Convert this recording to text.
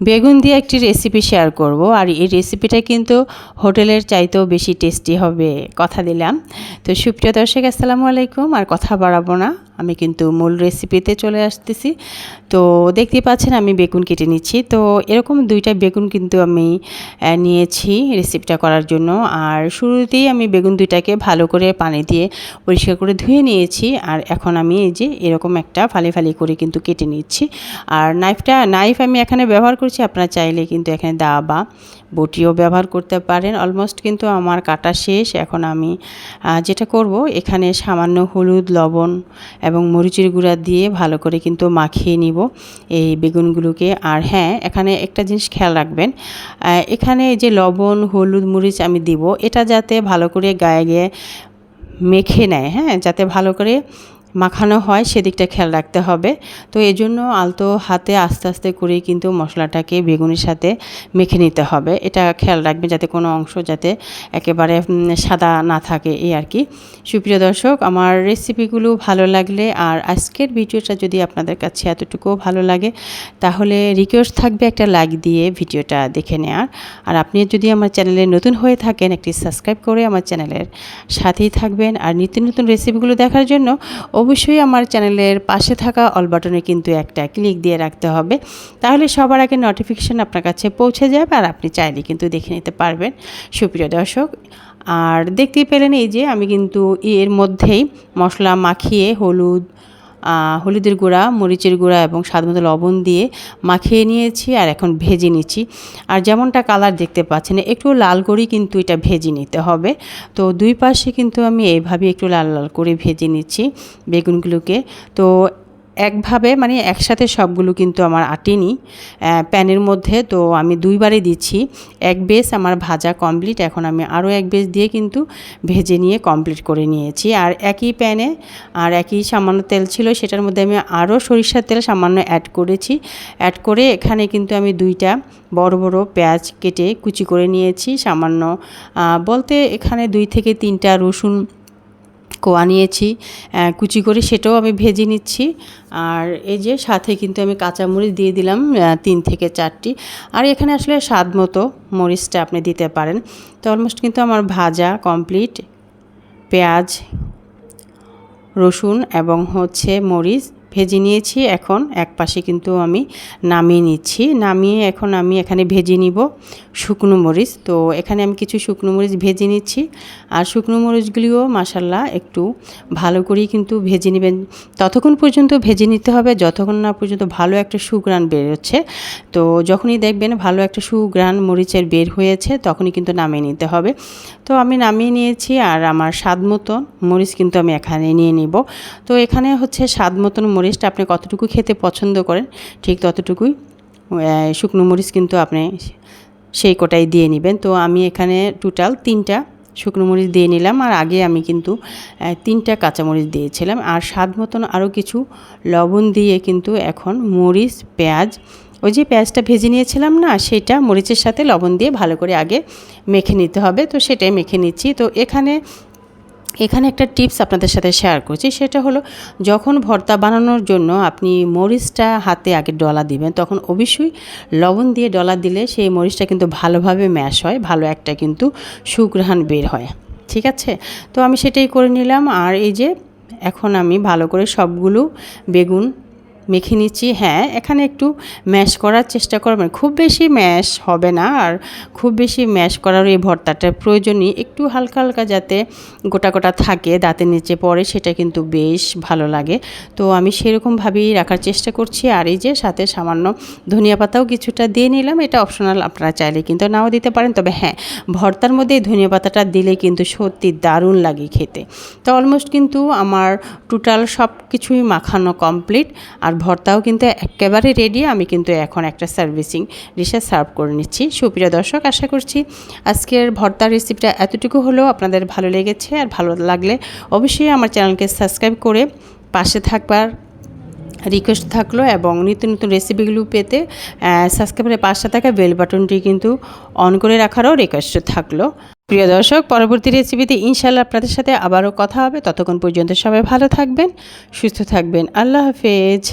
বেগুন দিয়ে একটি রেসিপি শেয়ার করব। আর এই রেসিপিটা কিন্তু হোটেলের চাইতেও বেশি টেস্টি হবে, কথা দিলাম। তো সুপ্রিয় দর্শক, আসসালামু আলাইকুম। আর কথা বাড়াবো না। আমি কিন্তু মূল রেসিপিতে চলে আসতেছি। তো দেখতে পাচ্ছেন আমি বেগুন কেটে নিচ্ছি। তো এরকম দুইটা বেগুন কিন্তু আমি নিয়েছি রেসিপিটা করার জন্য। আর শুরুতেই আমি বেগুন দুইটাকে ভালো করে পানি দিয়ে পরিষ্কার করে ধুয়ে নিয়েছি। আর এখন আমি এই যে এরকম একটা ফালি ফালি করে কিন্তু কেটে নিচ্ছি। আর নাইফটা নাইফ আমি এখানে ব্যবহার করছি। আপনারা চাইলে কিন্তু এখানে দা বা বটিও ব্যবহার করতে পারেন। অলমোস্ট কিন্তু আমার কাটা শেষ। এখন আমি যেটা করব, এখানে সামান্য হলুদ, লবণ এবং মরিচের গুঁড়া দিয়ে ভালো করে কিন্তু মাখিয়ে নিব এই বেগুনগুলোকে। আর হ্যাঁ এখানে একটা জিনিস খেয়াল রাখবেন এখানে যে লবণ, হলুদ, মরিচ আমি দিব, এটা যাতে ভালো করে গায়ে গিয়ে মেখে নেয় হ্যাঁ যাতে ভালো করে মাখানো হয়, সেদিকটা খেয়াল রাখতে হবে। তো এই জন্য আলতো হাতে আস্তে আস্তে করে কিন্তু মশলাটাকে বেগুনের সাথে মেখে নিতে হবে। এটা খেয়াল রাখবেন যাতে কোনো অংশ যাতে একেবারে সাদা না থাকে এই আর কি। সুপ্রিয় দর্শক, আমার রেসিপিগুলো ভালো লাগলে আর আজকের ভিডিওটা যদি আপনাদের কাছে এতটুকুও ভালো লাগে, তাহলে রিকোয়েস্ট থাকবে একটা লাইক দিয়ে ভিডিওটা দেখে নেওয়ার আর আপনি যদি আমার চ্যানেলে নতুন হয়ে থাকেন, একটি সাবস্ক্রাইব করে আমার চ্যানেলের সাথেই থাকবেন। আর নিত্য নতুন রেসিপিগুলো দেখার জন্য অবশ্যই আমার চ্যানেলের পাশে থাকা অল বাটনে কিন্তু একটা ক্লিক দিয়ে রাখতে হবে। তাহলে সবার আগে নোটিফিকেশান আপনার কাছে পৌঁছে যাবে আর আপনি চাইলে কিন্তু দেখে নিতে পারবেন। সুপ্রিয় দর্শক, আর দেখতেই পেলেন এই যে আমি কিন্তু এর মধ্যেই মশলা মাখিয়ে, হলুদ হলুদের গুঁড়া, মরিচের গুঁড়া এবং স্বাদমতো লবণ দিয়ে মাখিয়ে নিয়েছি আর এখন ভেজে নিচ্ছি। আর যেমনটা কালার দেখতে পাচ্ছেন, একটু লাল করেই কিন্তু এটা ভেজে নিতে হবে। তো দুই পাশে কিন্তু আমি এইভাবে একটু লাল লাল করে ভেজে নিচ্ছি বেগুনগুলোকে। তো একভাবে মানে একসাথে সবগুলো কিন্তু আমার আটেনি প্যানের মধ্যে। তো আমি দুইবারে দিচ্ছি। এক বেস আমার ভাজা কমপ্লিট এখন আমি আরও এক বেস দিয়ে কিন্তু ভেজে নিয়ে কমপ্লিট করে নিয়েছি। আর একই প্যানে আর একই সামান্য তেল ছিল, সেটার মধ্যে আমি আরও সরিষার তেল সামান্য অ্যাড করেছি। অ্যাড করে এখানে কিন্তু আমি দুইটা বড় বড় পেঁয়াজ কেটে কুচি করে নিয়েছি। সামান্য বলতে এখানে দুই থেকে তিনটা রসুন কোয়া আনিয়েছি কুচি করে সেটাও আমি ভেজে নিচ্ছি। আর এই যে সাথে কিন্তু আমি কাঁচামরিচ দিয়ে দিলাম তিন থেকে চারটি। আর এখানে আসলে স্বাদ মতো মরিচটা আপনি দিতে পারেন। তো অলমোস্ট কিন্তু আমার ভাজা কমপ্লিট পেঁয়াজ, রসুন এবং হচ্ছে মরিচ ভেজে নিয়েছি। এখন এক পাশে কিন্তু আমি নামিয়ে নিচ্ছি। নামিয়ে এখন আমি এখানে ভেজে নিব শুকনো মরিচ। তো এখানে আমি কিছু শুকনো মরিচ ভেজে নিচ্ছি। আর শুকনো মরিচগুলিও মাসাল্লাহ একটু ভালো করেই কিন্তু ভেজে নেবেন। ততক্ষণ পর্যন্ত ভেজে নিতে হবে। যতক্ষণ না পর্যন্ত ভালো একটা সুগ্রান বেরোচ্ছে। তো যখনই দেখবেন ভালো একটা সুগ্রান মরিচের বের হয়েছে, তখনই কিন্তু নামিয়ে নিতে হবে। তো আমি নামিয়ে নিয়েছি আর আমার স্বাদ মতন মরিচ কিন্তু আমি এখানে নিয়ে নিব। তো এখানে হচ্ছে স্বাদ মতন মরিচটা আপনি কতটুকু খেতে পছন্দ করেন, ঠিক ততটুকুই শুকনো মরিচ কিন্তু আপনি সেই কোটাই দিয়ে নেবেন। তো আমি এখানে টোটাল তিনটা শুকনো মরিচ দিয়ে নিলাম আর আগে আমি কিন্তু তিনটা কাঁচামরিচ দিয়েছিলাম। আর স্বাদ মতন আরও কিছু লবণ দিয়ে কিন্তু এখন মরিচ, পেঁয়াজ, ওই যে পেঁয়াজটা ভেজে নিয়েছিলাম না, সেটা মরিচের সাথে লবণ দিয়ে ভালো করে আগে মেখে নিতে হবে। তো সেটাই মেখে নিচ্ছি। তো এখানে এখানে একটা টিপস আপনাদের সাথে শেয়ার করছি। সেটা হলো, যখন ভর্তা বানানোর জন্য আপনি মরিচটা হাতে আগে ডলা দিবেন, তখন অবশ্যই লবণ দিয়ে ডলা দিলে সেই মরিচটা কিন্তু ভালোভাবে ম্যাশ হয়, ভালো একটা কিন্তু সুগ্রহণ বের হয়। ঠিক আছে? তো আমি সেটাই করে নিলাম। আর এই যে, এখন আমি ভালো করে সবগুলো বেগুন মেখে নিচ্ছি। হ্যাঁ এখানে একটু ম্যাশ করার চেষ্টা করবেন খুব বেশি ম্যাশ হবে না আর খুব বেশি ম্যাশ করার এই ভর্তাটার প্রয়োজনই। একটু হালকা হালকা যাতে গোটা গোটা থাকে দাঁতের নিচে পড়ে, সেটা কিন্তু বেশ ভালো লাগে। তো আমি সেরকমভাবেই রাখার চেষ্টা করছি। আর এই যে সাথে সামান্য ধনিয়া পাতাও কিছুটা দিয়ে নিলাম। এটা অপশনাল আপনারা চাইলে কিন্তু নাও দিতে পারেন। তবে হ্যাঁ ভর্তার মধ্যে ধনিয়া পাতাটা দিলে কিন্তু সত্যি দারুণ লাগে খেতে। তো অলমোস্ট কিন্তু আমার টোটাল সব কিছুই মাখানো কমপ্লিট। আর ভর্তাও কিন্তু একেবারে রেডি আমি কিন্তু এখন একটা সার্ভিসিং ডিশে সার্ভ করে নিচ্ছি। সুপ্রিয় দর্শক, আশা করছি আজকের ভর্তার রেসিপিটা এতটুকু হলেও আপনাদের ভালো লেগেছে আর ভালো লাগলে অবশ্যই আমার চ্যানেলকে সাবস্ক্রাইব করে পাশে থাকবার রিকোয়েস্ট থাকল এবং নিত্য নতুন রেসিপিগুলো পেতে সাবস্ক্রাইবের পাশে থাকা বেল বাটনটি কিন্তু অন করে রাখারও রিকোয়েস্ট থাকল। প্রিয় দর্শক, পরবর্তী রেসিপিতে ইনশাল্লাহ আপনাদের সাথে আবারও কথা হবে। ততক্ষণ পর্যন্ত সবাই ভালো থাকবেন, সুস্থ থাকবেন। আল্লাহ হাফেজ।